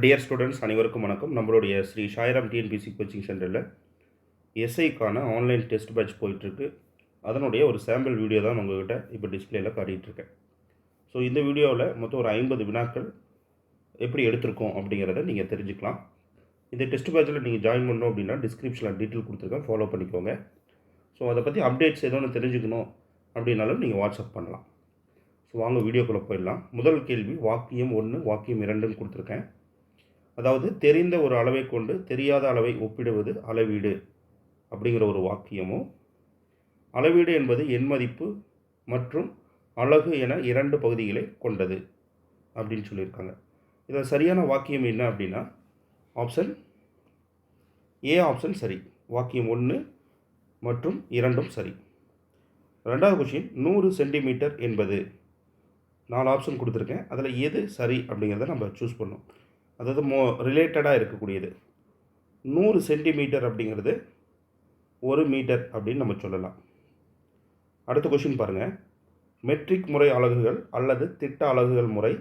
Dear students அனைவருக்கும் வணக்கம். நம்மளுடைய ஸ்ரீ சாய்ராம் டிஎன்பிசி கோச்சிங் சென்டரில் எஸ்ஐக்கான ஆன்லைன் டெஸ்ட் பேட்ச் போயிட்டுருக்கு. அதனுடைய ஒரு சாம்பிள் வீடியோ தான் உங்கள்கிட்ட இப்போ டிஸ்பிளேயில் காட்டிகிட்ருக்கேன் ஸோ இந்த வீடியோவில் மொத்தம் ஒரு ஐம்பது வினாக்கள் எப்படி எடுத்திருக்கோம் அப்படிங்கிறத நீங்கள் தெரிஞ்சுக்கலாம். இந்த டெஸ்ட் பேட்சில் நீங்கள் ஜாயின் பண்ணணும் அப்படின்னா டிஸ்கிரிப்ஷனில் டீட்டெயில் கொடுத்துருக்கேன். ஃபாலோ பண்ணிக்கோங்க. ஸோ அதை பற்றி அப்டேட்ஸ் ஏதோ ஒன்று தெரிஞ்சுக்கணும் அப்படின்னாலும் நீங்கள் வாட்ஸ்அப் பண்ணலாம். ஸோ வாங்க வீடியோக்குள்ளே போயிடலாம். முதல் கேள்வி வாக்கியம் ஒன்று வாக்கியம் இரண்டுன்னு கொடுத்துருக்கேன். அதாவது தெரிந்த ஒரு அளவை கொண்டு தெரியாத அளவை ஒப்பிடுவது அளவீடு அப்படிங்கிற ஒரு வாக்கியமும் அளவீடு என்பது எண் மதிப்பு மற்றும் அழகு என இரண்டு பகுதிகளை கொண்டது அப்படின்னு சொல்லியிருக்காங்க. இதில் சரியான வாக்கியம் என்ன அப்படின்னா ஆப்ஷன் ஏ ஆப்ஷன் சரி வாக்கியம் ஒன்று மற்றும் இரண்டும் சரி. ரெண்டாவது கொஷின் நூறு சென்டிமீட்டர் என்பது. நாலு ஆப்ஷன் கொடுத்துருக்கேன். அதில் எது சரி அப்படிங்கிறத நம்ம சூஸ் பண்ணோம் அதாவது மோ ரிலேட்டடாக இருக்கக்கூடியது. நூறு சென்டிமீட்டர் அப்படிங்கிறது ஒரு மீட்டர் அப்படின்னு நம்ம சொல்லலாம். அடுத்த கொஷின் பாருங்கள் மெட்ரிக் முறை அலகுகள் அல்லது திட்ட அலகுகள் முறை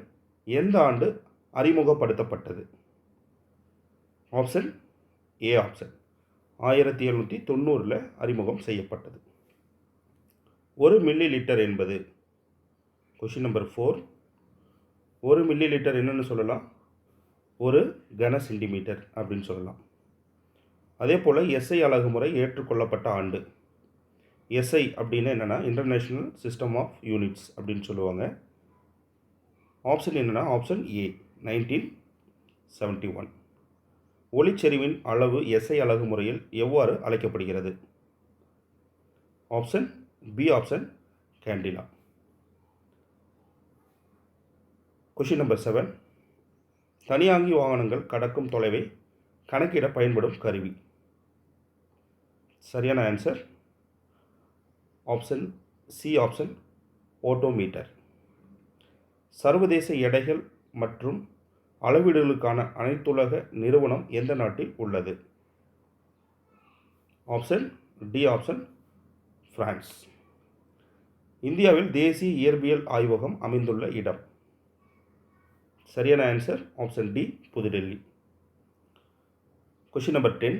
எந்த ஆண்டு அறிமுகப்படுத்தப்பட்டது? ஆப்ஷன் ஏ ஆப்ஷன் ஆயிரத்தி எழுநூற்றி தொண்ணூறில் அறிமுகம் செய்யப்பட்டது. ஒரு மில்லி லிட்டர் என்பது கொஷின் நம்பர் ஃபோர் ஒரு மில்லி லிட்டர் என்னென்னு சொல்லலாம்? ஒரு கன சென்டிமீட்டர் அப்படின்னு சொல்லலாம். அதே போல் எஸ்ஐ அழகுமுறை ஏற்றுக்கொள்ளப்பட்ட ஆண்டு. எஸ்ஐ அப்படின்னா என்னென்னா இன்டர்நேஷ்னல் சிஸ்டம் ஆஃப் யூனிட்ஸ் அப்படின்னு சொல்லுவாங்க. ஆப்ஷன் என்னென்னா option A nineteen seventy one ஒளிச்செறிவின் அளவு எஸ்ஐ அழகு முறையில் எவ்வாறு அழைக்கப்படுகிறது? Option B option candela question number seven தனியாங்கி வாகனங்கள் கடக்கும் தொலைவை கணக்கிட பயன்படும் கருவி. சரியான answer option C option odometer சர்வதேச எடைகள் மற்றும் அளவீடுகளுக்கான அனைத்துலக நிறுவனம் எந்த நாட்டில் உள்ளது? ஆப்ஷன் டி ஆப்ஷன் பிரான்ஸ் இந்தியாவில் தேசிய இயற்பியல் ஆய்வகம் அமைந்துள்ள இடம். சரியான answer option D Puthu Delhi. Question number ten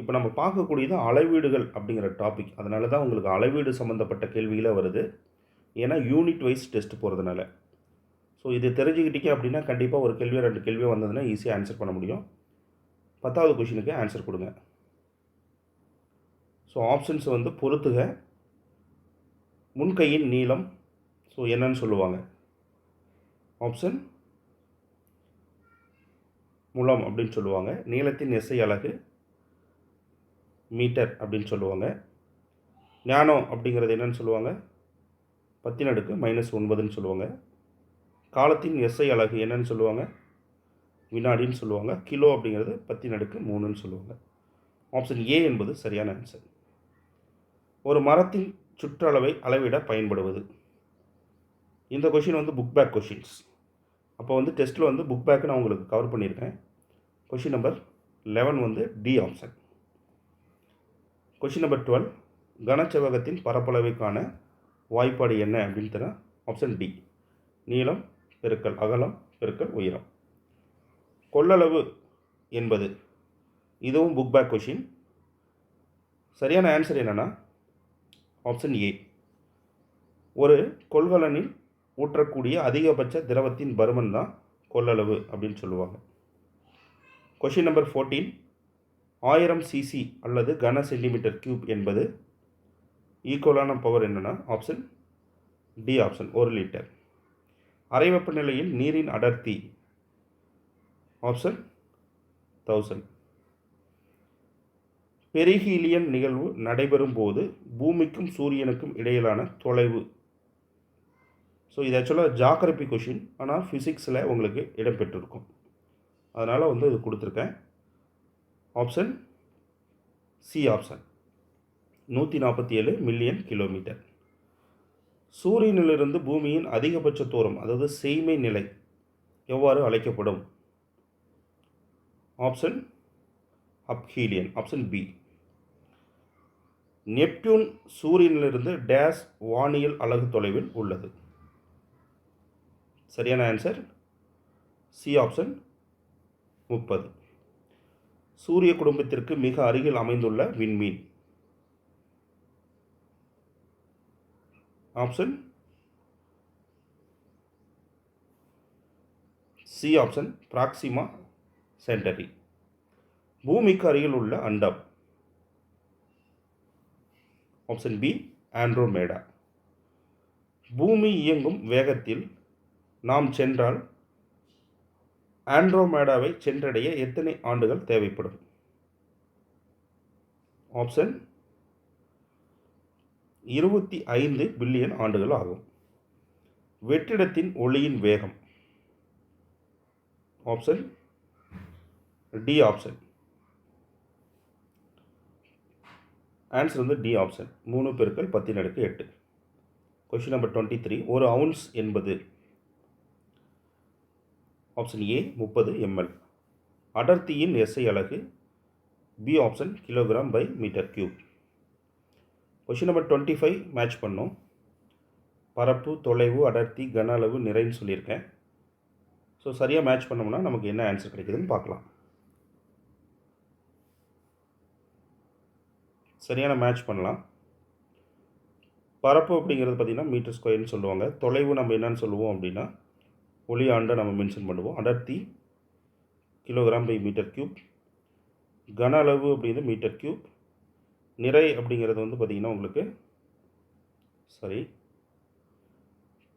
இப்போ நம்ம பார்க்கக்கூடியது அளவீடுகள் அப்படிங்கிற டாபிக் அதனால தான் உங்களுக்கு அளவீடு சம்மந்தப்பட்ட கேள்விகளே வருது. ஏன்னா யூனிட் வைஸ் டெஸ்ட் போகிறதுனால ஸோ இது தெரிஞ்சுக்கிட்டீங்க அப்படின்னா கண்டிப்பாக ஒரு கேள்வியோ ரெண்டு கேள்வியோ வந்ததுன்னா ஈஸியாக ஆன்சர் பண்ண முடியும். பத்தாவது கொஷினுக்கு ஆன்சர் கொடுங்க. ஸோ ஆப்ஷன்ஸ் வந்து பொறுத்துக முன்கையின் நீளம். ஸோ என்னன்னு சொல்லுவாங்க. ஆப்ஷன் முலம் அப்படின்னு சொல்லுவாங்க. நீளத்தின் எஸ்ஐ அலகு மீட்டர் அப்படின்னு சொல்லுவாங்க. ஞானம் அப்படிங்கிறது என்னன்னு சொல்லுவாங்க? பத்தின் அடுக்கு மைனஸ் ஒன்பதுன்னு சொல்லுவாங்க. காலத்தின் எஸ்ஐ அலகு என்னன்னு சொல்லுவாங்க? வினாடின்னு சொல்லுவாங்க. கிலோ அப்படிங்கிறது பத்தின் அடுக்கு மூணுன்னு சொல்லுவாங்க. ஆப்ஷன் ஏ என்பது சரியான ஆன்சர் ஒரு மரத்தின் சுற்றளவை அளவிட பயன்படுவது. இந்த கொஷின் வந்து புக் பேக் கொஷின்ஸ் அப்போ வந்து டெஸ்ட்டில் வந்து புக் பேக்கு நான் உங்களுக்கு கவர் பண்ணியிருக்கேன். கொஷின் நம்பர் லெவன் வந்து D option question number twelve கனச்செவகத்தின் பரப்பளவைக்கான வாய்ப்பாடு என்ன அப்படின்னு தர ஆப்ஷன் டி நீளம் பெருக்கல் அகலம் பெருக்கல் உயரம். கொள்ளளவு என்பது இதுவும் புக் பேக் கொஷின் சரியான ஆன்சர் என்னென்னா ஆப்ஷன் ஏ ஒரு கொள்கலனில் ஊற்றக்கூடிய அதிகபட்ச திரவத்தின் பருமன் தான் கொள்ளளவு அப்படின்னு சொல்லுவாங்க. கொஷின் நம்பர் ஃபோர்டீன் ஆயிரம் சிசி அல்லது கன சென்டிமீட்டர் கியூப் என்பது ஈக்குவலான பவர் என்னென்னா ஆப்ஷன் டி ஆப்ஷன் ஒரு லிட்டர் அறை வெப்பநிலையில் நீரின் அடர்த்தி ஆப்ஷன் தௌசண்ட் பெரிஹீலியன் நிகழ்வு நடைபெறும் போது பூமிக்கும் சூரியனுக்கும் இடையிலான தொலைவு ஸோ இது ஆக்சுவலாக ஜாக்ரபி கொஷின் ஆனால் ஃபிசிக்ஸில் உங்களுக்கு இடம்பெற்றிருக்கும் அதனால் வந்து இது கொடுத்துருக்கேன். ஆப்ஷன் சி ஆப்ஷன் நூற்றி நாற்பத்தி ஏழு மில்லியன் கிலோமீட்டர் சூரியனிலிருந்து பூமியின் அதிகபட்ச தூரம் அதாவது செய்மை நிலை எவ்வாறு அழைக்கப்படும்? Option aphelion option B Neptune சூரியனிலிருந்து டேஸ் வானியல் அலகு தொலைவில் உள்ளது. சரியான ஆன்சர் சி ஆப்ஷன் முப்பது. சூரிய குடும்பத்திற்கு மிக அருகில் அமைந்துள்ள விண்மீன். Option C option Proxima Centauri பூமிக்கு அருகில் உள்ள அண்டம். ஆப்ஷன் பி ஆண்ட்ரோமேடா பூமி இயங்கும் வேகத்தில் நாம் சென்றால் ஆண்ட்ரோமேடாவை சென்றடைய எத்தனை ஆண்டுகள் தேவைப்படும்? ஆப்ஷன் இருபத்தி ஐந்து பில்லியன் ஆண்டுகள் ஆகும். வெற்றிடத்தின் ஒளியின் வேகம். Option D option. ஆன்சர் வந்து டி ஆப்ஷன். மூணு பெருக்கள் பத்தின் அடுக்கு எட்டு. கொஷின் நம்பர் டுவெண்ட்டி த்ரீ ஒரு அவுன்ஸ் என்பது ஆப்ஷன் ஏ முப்பது எம்எல் அடர்த்தியின் எஸ்ஐ அலகு B option kilogram per metre cube question number twenty five match பண்ணோம். பரப்பு தொலைவு அடர்த்தி கன அளவு நிறைன்னு சொல்லியிருக்கேன். ஸோ சரியாக மேட்ச் பண்ணோம்னா நமக்கு என்ன ஆன்சர் கிடைக்குதுன்னு பார்க்கலாம். சரியான மேட்ச் பண்ணலாம். பரப்பு அப்படிங்கிறது பார்த்திங்கன்னா மீட்டர் ஸ்கொயர்னு சொல்லுவாங்க. தொலைவு நம்ம என்னன்னு சொல்லுவோம் அப்படின்னா ஒளி நம்ம மென்ஷன் பண்ணுவோம். அடர்த்தி கிலோகிராம் பை மீட்டர் க்யூப் கன அளவு அப்படிங்கிறது மீட்டர் க்யூப் நிறை அப்படிங்கிறது வந்து பார்த்திங்கன்னா உங்களுக்கு சரி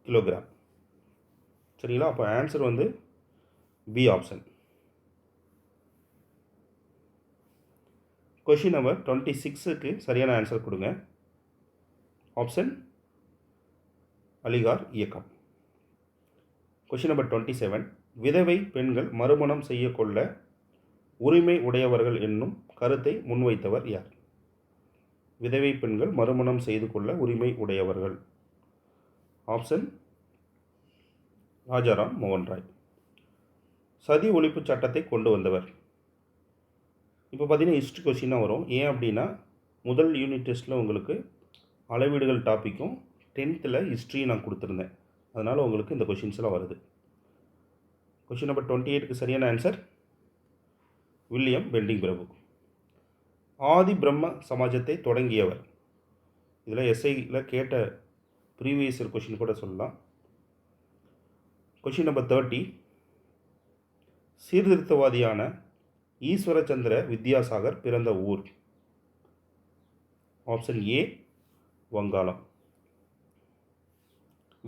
கிலோகிராம் சரிங்களா? அப்போ ஆன்சர் வந்து B option question number twenty சிக்ஸுக்கு சரியான ஆன்சர் கொடுங்க. ஆப்ஷன் அலிகார் இயக்கம். கொஷின் நம்பர் டுவெண்ட்டி செவன் விதவை பெண்கள் மறுமணம் செய்யக்கொள்ள உரிமை உடையவர்கள் என்னும் கருத்தை முன்வைத்தவர் யார்? விதவை பெண்கள் மறுமணம் செய்து கொள்ள உரிமை உடையவர்கள். ஆப்ஷன் ராஜாராம் மோகன் ராய் சதி ஒழிப்பு சட்டத்தை கொண்டு வந்தவர். இப்போ பார்த்தீங்கன்னா ஹிஸ்ட்ரி கொஷினாக வரும். ஏன் அப்படின்னா முதல் யூனிட் டெஸ்ட்டில் உங்களுக்கு அளவீடுகள் டாப்பிக்கும் டென்த்தில் ஹிஸ்ட்ரியும் நான் கொடுத்துருந்தேன். அதனால் உங்களுக்கு இந்த கொஷின்ஸ்லாம் வருது. கொஷின் நம்பர் டுவெண்ட்டி எயிட்டுக்கு சரியான ஆன்சர் வில்லியம் பெண்டிங் பிரபு. ஆதி பிரம்ம சமாஜத்தை தொடங்கியவர். இதில் எஸ்ஐயில் கேட்ட ப்ரீவியஸ் இயர் கொஷின் கூட சொல்லலாம். கொஷின் நம்பர் தேர்ட்டி சீர்திருத்தவாதியான ஈஸ்வரச்சந்திர வித்யாசாகர் பிறந்த ஊர். ஆப்ஷன் ஏ வங்காளம்.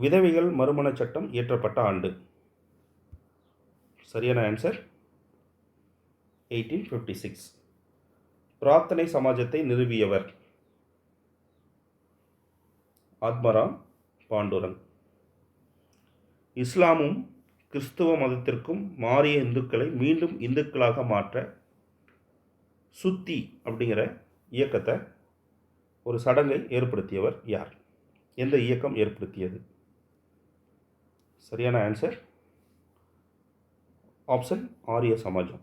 விதவைகள் மறுமண சட்டம் இயற்றப்பட்ட ஆண்டு. சரியான ஆன்சர் எயிட்டீன் ஃபிஃப்டி சிக்ஸ் பிரார்த்தனை சமாஜத்தை நிறுவியவர். ஆத்மராம் பாண்டுரங் இஸ்லாமும் கிறிஸ்துவ மதத்திற்கும் மாறிய இந்துக்களை மீண்டும் இந்துக்களாக மாற்ற சுத்தி அப்படிங்கிற இயக்கத்தை ஒரு சடங்கை ஏற்படுத்தியவர் யார்? எந்த இயக்கம் ஏற்படுத்தியது? சரியான ஆன்சர் ஆப்ஷன் ஆரிய சமாஜம்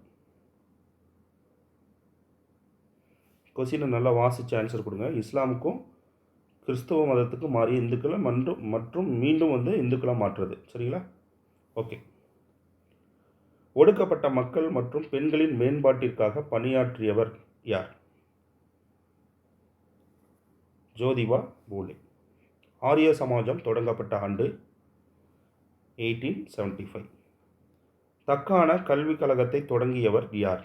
கொஸ்டினை நல்லா வாசித்து ஆன்சர் கொடுங்க. இஸ்லாமுக்கும் கிறிஸ்தவ மதத்துக்கும் மாறிய இந்துக்களை மன்றும் மற்றும் மீண்டும் வந்து இந்துக்களாக மாற்றுறது. சரிங்களா? ஓகே ஒடுக்கப்பட்ட மக்கள் மற்றும் பெண்களின் மேம்பாட்டிற்காக பணியாற்றியவர் யார்? ஜோதிபா பூலே. ஆரிய சமாஜம் தொடங்கப்பட்ட ஆண்டு எயிட்டீன் செவன்டி ஃபைவ் தக்கான கல்விக் கழகத்தை தொடங்கியவர் யார்?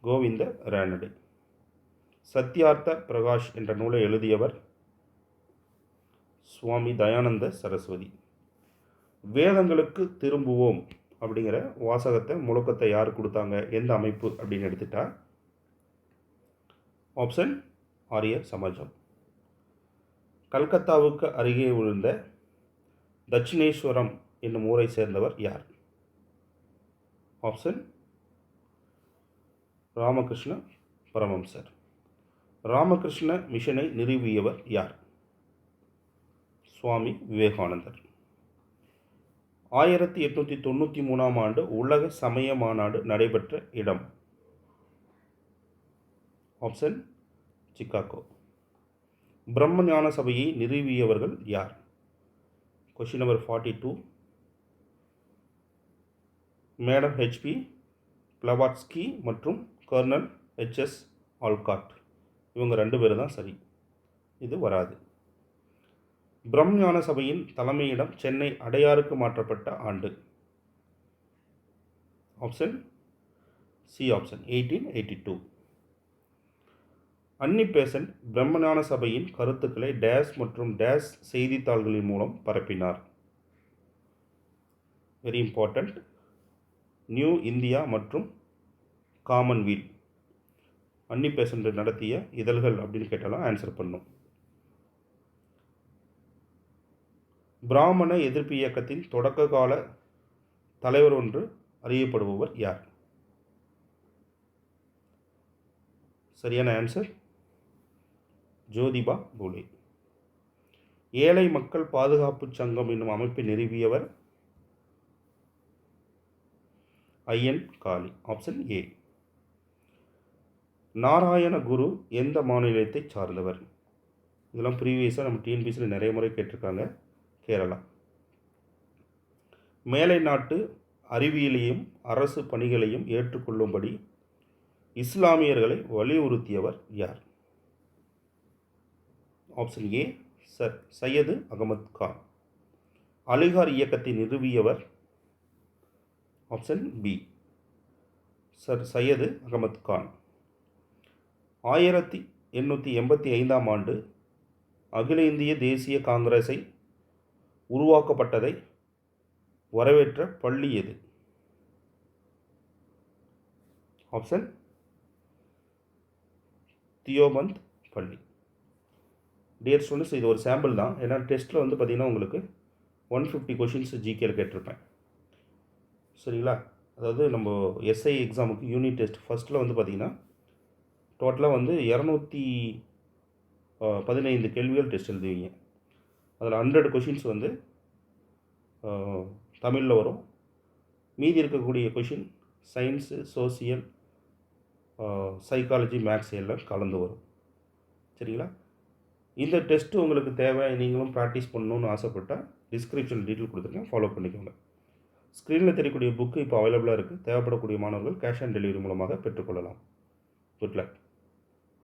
கோவிந்த ரானடே. சத்யார்த்த பிரகாஷ் என்ற நூலை எழுதியவர் சுவாமி தயானந்த சரஸ்வதி. வேதங்களுக்கு திரும்புவோம் அப்படிங்கிற வாசகத்தை முழக்கத்தை யார் கொடுத்தாங்க? எந்த அமைப்பு? அப்படின்னு எடுத்துட்டா ஆப்ஷன் ஆரிய சமாஜம். கல்கத்தாவுக்கு அருகே விழுந்த தட்சிணேஸ்வரம் என்னும் ஊரை சேர்ந்தவர் யார்? ஆப்ஷன் ராமகிருஷ்ண பரமம்சர். ராமகிருஷ்ண மிஷனை நிறுவியவர் யார்? சுவாமி விவேகானந்தர். ஆயிரத்தி எட்நூற்றி தொண்ணூற்றி மூணாம் ஆண்டு உலக சமய மாநாடு நடைபெற்ற இடம். Option Chicago. பிரம்ம ஞான சபையை நிறுவியவர்கள் யார்? Question number forty two madam HP Blavatsky மற்றும் கர்னல் ஹெச்எஸ் ஆல்காட் இவங்க ரெண்டு பேரும் தான் சரி. இது வராது. பிரம்ஞான சபையின் தலைமையிடம் சென்னை அடையாருக்கு மாற்றப்பட்ட ஆண்டு. Option C option eighteen eighty two Annie Besant பிரம்மஞான சபையின் கருத்துக்களை டேஸ் மற்றும் டேஸ் செய்தித்தாள்களின் மூலம் பரப்பினார். வெரி இம்பார்ட்டண்ட் நியூ இந்தியா மற்றும் காமன்வீல் அன்னிபேசன் நடத்திய இதழ்கள் அப்படின்னு கேட்டாலும் ஆன்சர் பண்ணும். பிராமண எதிர்ப்பு இயக்கத்தின் தொடக்க கால தலைவர் ஒன்று அறியப்படுபவர் யார்? சரியான ஆன்சர் ஜோதிபா பூலே. ஏழை மக்கள் பாதுகாப்பு சங்கம் என்னும் அமைப்பை நிறுவியவர் ஐயன் காளி ஆப்ஷன் ஏ. நாராயண குரு எந்த மாநிலத்தை சார்ந்தவர்? இதெல்லாம் ப்ரீவியஸாக நம்ம டிஎன்பிசியில் நிறைய முறை கேட்டிருக்காங்க கேரளா. மேலை நாட்டு அறிவியலையும் அரசு பணிகளையும் ஏற்றுக்கொள்ளும்படி இஸ்லாமியர்களை வலியுறுத்தியவர் யார்? Option A sir Syed Ahmed Khan. Aligarh இயக்கத்தை நிறுவியவர் option B sir Syed Ahmed Khan. ஆயிரத்தி எண்ணூற்றி எண்பத்தி ஐந்தாம் ஆண்டு அகில இந்திய தேசிய காங்கிரஸை உருவாக்கப்பட்டதை வரவேற்ற பள்ளி எது? ஆப்ஷன் தியோபந்த் பள்ளி. டியர் ஸ்டூடெண்ட்ஸ் இது ஒரு சாம்பிள் தான். ஏன்னா டெஸ்ட்டில் வந்து பார்த்திங்கன்னா உங்களுக்கு ஒன் ஃபிஃப்டி கொஷின்ஸ் ஜிகேல கேட்டிருப்பேன். சரிங்களா? அதாவது நம்ம எஸ்ஐ எக்ஸாமுக்கு யூனிட் டெஸ்ட் ஃபஸ்ட்டில் வந்து பார்த்திங்கன்னா டோட்டலாக வந்து இரநூத்தி பதினைந்து கேள்விகள் டெஸ்ட் எழுதுவீங்க. அதில் ஹண்ட்ரட் கொஷின்ஸ் வந்து தமிழில் வரும். மீதி இருக்கக்கூடிய question science social psychology maths எல்லாம் கலந்து வரும். சரிங்களா? இந்த டெஸ்ட்டு உங்களுக்கு தேவை நீங்களும் ப்ராக்டிஸ் பண்ணணுன்னு ஆசைப்பட்டால் டிஸ்கிரிப்ஷன் டீட்டெயில் கொடுத்துருக்கேன். ஃபாலோ பண்ணிக்கோங்க. ஸ்க்ரீனில் தெரியக்கூடிய புக்கு இப்போ அவைலபிளாக இருக்குது தேவைப்படக்கூடிய மாணவர்கள் கேஷ் ஆன் டெலிவரி மூலமாக பெற்றுக்கொள்ளலாம். Good luck